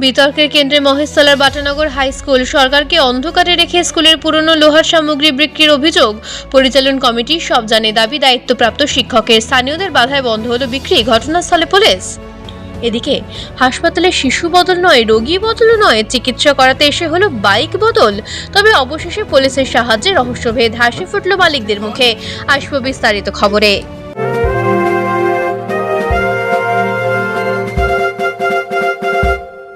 বিতর্কের কেন্দ্রে মহেশতলার Batanagar high school সরকারকে অন্ধকারে রেখে স্কুলের পুরনো লোহার সামগ্রী বিক্রির অভিযোগ। পরিচালন কমিটি সব জানে দাবি, দায়িত্বপ্রাপ্ত শিক্ষকের স্থানীয়দের বাধায় বন্ধ হলো বিক্রি, ঘটনাস্থলে পুলিশ। এদিকে, হাসপাতালে শিশু বদল নয়, রোগী বদলও নয়, চিকিৎসা করাতে এসে হলো বাইক বদল। তবে অবশেষে পুলিশের সাহায্যে রহস্যভেদ হাসি ফুটল মালিকদের মুখে। আসব বিস্তারিত খবরে।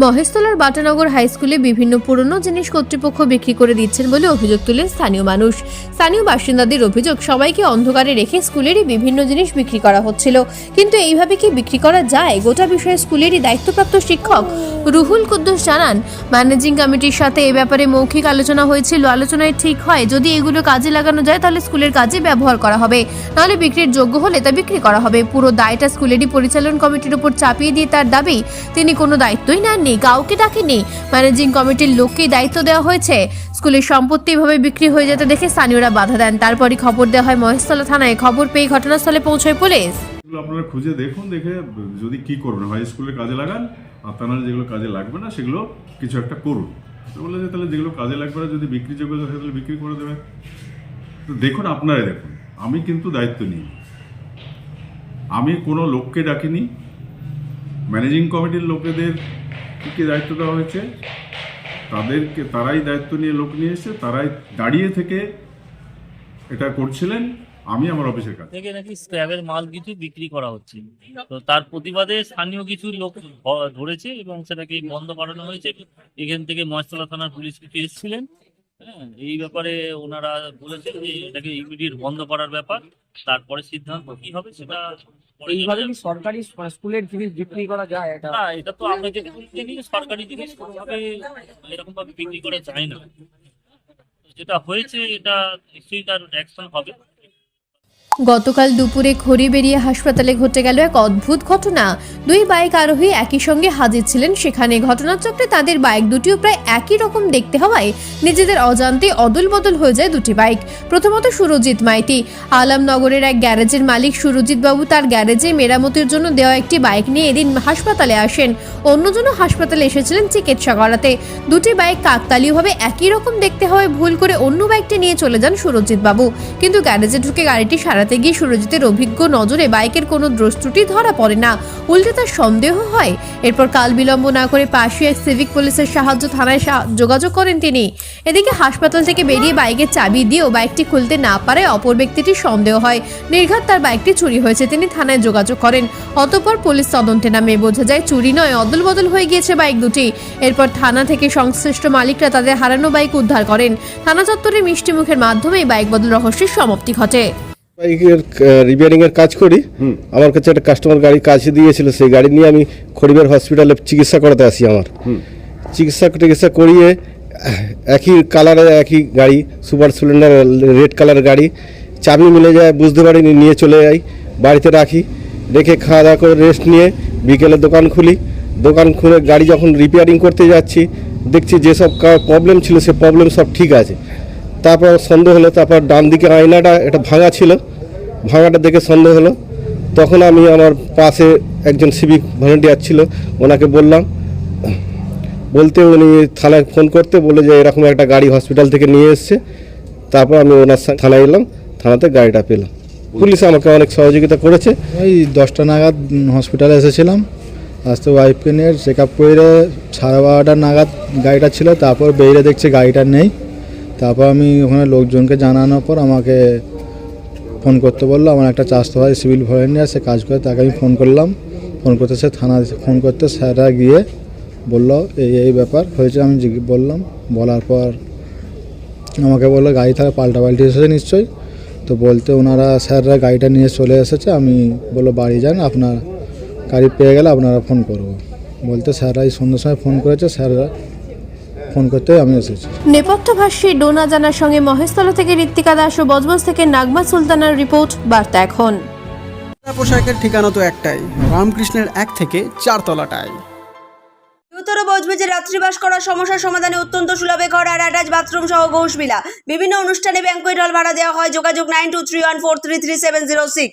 মহেশতলার বাটানগর হাই স্কুলে বিভিন্ন পুরনো জিনিস কর্তৃপক্ষ বিক্রি করে দিচ্ছেন বলে অভিযোগ তুলে স্থানীয় মানুষ। স্থানীয় বাসিন্দাদের অভিযোগ, সবাইকে অন্ধকারে রেখে স্কুলেরই বিভিন্ন জিনিস বিক্রি করা হচ্ছিল। কিন্তু এইভাবে কি বিক্রি করা যায়? গোটা বিষয়ে স্কুলেরই দায়িত্বপ্রাপ্ত শিক্ষক রুহুল কুদ্দুস জানান, ম্যানেজিং কমিটির সাথে এ ব্যাপারে মৌখিক আলোচনা হয়েছিল। আলোচনায় ঠিক হয়, যদি এগুলো কাজে লাগানো যায়, তাহলে স্কুলের কাজে ব্যবহার করা হবে। নাহলে বিক্রির যোগ্য হলে তা বিক্রি করা হবে। পুরো দায়টা স্কুলেরই পরিচালন কমিটির উপর চাপিয়ে দিয়ে তার দাবি, তিনি কোনো দায়িত্বই নেননি কাউকে ডাকেনি ম্যানেজিং কমিটির লোককেই দায়িত্ব দেওয়া হয়েছে। স্কুলের সম্পত্তি এভাবে বিক্রি হয়ে যেতে দেখে স্থানীয়রা বাধা দেন। তারপরই খবর দেওয়া হয় মহেশতলা থানায়। খবর পেয়ে ঘটনাস্থলে পৌঁছয় পুলিশ। আপনারা খুঁজে দেখুন, দেখে যদি কি করবেন হয় স্কুলে কাজে লাগান, আর তা নাহলে যেগুলো কাজে লাগবে না, সেগুলো কিছু একটা করুন। তো বললে যে তাহলে যেগুলো কাজে লাগবে না, যদি বিক্রিযোগ্য থাকে তাহলে বিক্রি করে দেবে তো দেখুন আপনারাই দেখুন, আমি কিন্তু দায়িত্ব নিই। আমি কোনো লোককে ডাকিনি। ম্যানেজিং কমিটির লোকেদের কী কী দায়িত্ব দেওয়া হয়েছে? তাদেরকে, তারাই দায়িত্ব নিয়ে লোক নিয়ে এসে তারাই দাঁড়িয়ে থেকে এটা করছিলেন, আমি আমার অফিসের কাজ। থেকে নাকি স্ক্র্যাবের মাল কিছু বিক্রি করা হচ্ছে। তো তার প্রতিবাদে স্থানীয় কিছু লোক ধরেছে এবং সেটাকে বন্ধ করানো হয়েছে। এখান থেকে মহেশতলা থানার পুলিশ কিছু এসেছিলেন। হ্যাঁ এই ব্যাপারে ওনারা বলেছেন যে এটাকে ইমিডিয়েট বন্ধ করার ব্যাপার। তারপরে সিদ্ধান্ত কি হবে সেটা এইভাবে কি সরকারি স্কুলের জিনিস বিক্রি করা যায় এটা? না এটা তো আমরা যেটা জিনিস সরকারি জিনিস কোনোভাবে এরকম ভাবে বিক্রি করা যায় না। যেটা হয়েছে এটা নিশ্চয়ই তার অ্যাকশন হবে। গতকাল দুপুরে খড়ি বেরিয়ে হাসপাতালে ঘটে গেল এক অদ্ভুত ঘটনা। দুই বাইক আরোহী একই সঙ্গে হাজির ছিলেন। সেখানে ঘটনাচক্রে তাদের বাইক দুটিও প্রায় একই রকম দেখতে হওয়ায় নিজেদের অজান্তে অদল বদল হয়ে যায় দুটি বাইক। প্রথমত সুরজিৎ মাইতি। আলমনগরের এক গ্যারেজের মালিক সুরজিৎ বাবু তার গ্যারেজে মেরামতির জন্য দেওয়া একটি বাইক নিয়ে এদিন হাসপাতালে আসেন। অন্যজনও হাসপাতালে এসেছিলেন চিকিৎসা করাতে। দুটি বাইক কাকতালীয়ভাবে একই রকম দেখতে হওয়ায় ভুল করে অন্য বাইকটি নিয়ে চলে যান সুরজিৎ বাবু কিন্তু গ্যারেজে ঢুকে গাড়িটি সারাতে গিয়ে সুরজিতের অভিজ্ঞ নজরে বাইকের কোনো দ্রষ্টুটি ধরা পড়ে না। উল্টে তার সন্দেহ হয়। এরপর কাল বিলম্ব না করে পাশে এক সিভিক পুলিশের সাহায্য থানায় যোগাযোগ করেন তিনি। এদিকে হাসপাতাল থেকে বেরিয়ে বাইকের চাবি দিয়েও বাইকটি খুলতে না পারে অপর ব্যক্তিটির সন্দেহ হয়। নির্ঘাত তার বাইকটি চুরি হয়েছে, তিনি থানায় যোগাযোগ করেন। অতঃপর পুলিশ তদন্তে নামে বোঝা যায়, চুরি নয় অদল বদল হয়ে গিয়েছে বাইক দুটি। এরপর থানা থেকে সংশ্লিষ্ট মালিকরা তাদের হারানো বাইক উদ্ধার করেন। থানা চত্বরে মিষ্টি মুখের মাধ্যমে বাইক বদল রহস্যের সমাপ্তি ঘটে। বাইকের রিপেয়ারিং এর কাজ করি। আমার কাছে একটা কাস্টমার গাড়ি কাজ দিয়েছিল সেই গাড়ি নিয়ে আমি খড়িবার হসপিটালে চিকিৎসা করাতে আসি আমার। চিকিৎসা টিকিৎসা করিয়ে একই কালারের একই গাড়ি সুপার স্প্লেন্ডার রেড কালার গাড়ি চাবি মিলে যায় বুঝতে পারিনি নিয়ে চলে যাই বাড়িতে রাখি। রেখে খাওয়া দাওয়া করে রেস্ট নিয়ে বিকেলে দোকান খুলি। দোকান খুলে গাড়ি যখন রিপেয়ারিং করতে যাচ্ছি দেখছি যেসব প্রবলেম ছিল সে প্রবলেম সব ঠিক আছে। তারপর সন্দেহ হলো, তারপর ডান দিকে আয়নাটা এটা ভাঙা ছিল। ভাঙাটা দেখে সন্দেহ হলো। তখন আমি আমার পাশে একজন সিভিক ভলেন্টিয়ার ছিল, ওনাকে বললাম, বলতে উনি থানায় ফোন করতে বলে যে এরকম একটা গাড়ি হসপিটাল থেকে নিয়ে এসছে। তারপর আমি ওনার থানায় এলাম, থানাতে গাড়িটা পেলাম। পুলিশ আমাকে অনেক সহযোগিতা করেছে। ওই দশটা নাগাদ হসপিটালে এসেছিলাম। আসতে ওয়াইফকে নিয়ে চেক আপ করে সাড়ে বারোটা নাগাদ গাড়িটা ছিল, তারপর বেরিয়ে দেখছি গাড়িটা নেই। তারপর আমি ওখানে লোকজনকে জানানোর পর আমাকে ফোন করতে বলল, আমার একটা চাষতে হয়, সিভিল ভলেন্টিয়ার, সে কাজ করে, তাকে আমি ফোন করলাম। ফোন করতে সে থানা ফোন করতে স্যাররা গিয়ে বলল, এই এই ব্যাপার হয়েছে, আমি বললাম। বলার পর আমাকে বলল, গাড়ি তাহলে পাল্টা পাল্টি এসেছে নিশ্চয়ই। তো বলতে ওনারা, স্যাররা গাড়িটা নিয়ে চলে এসেছে। আমি বলল, বাড়ি যান, আপনার গাড়ি পেয়ে গেলে আপনারা ফোন করব। বলতে স্যাররা এই সন্ধ্যের সময় ফোন করেছে, স্যাররা ফোন করতে আমি এসেছি। নেপথ্যভাষী ডোনা জানার সঙ্গে মহেশতলা থেকে ঋত্বিকা দাস ও বজবজ থেকে নাগমা সুলতানার রিপোর্ট বার্তা এখন। পোশাকের ঠিকানা তো একটাই রামকৃষ্ণের এক থেকে চারতলাটায় বজবজে রাত্রিবাস করার সমস্যার সমাধানে অত্যন্ত সুলভে ঘর আর অ্যাটাচ বাথরুম সহ ঘোষবিলা বিভিন্ন অনুষ্ঠানে ব্যাংকুয়েট হল ভাড়া দেওয়া হয় যোগাযোগ nine two three one four three three seven zero six.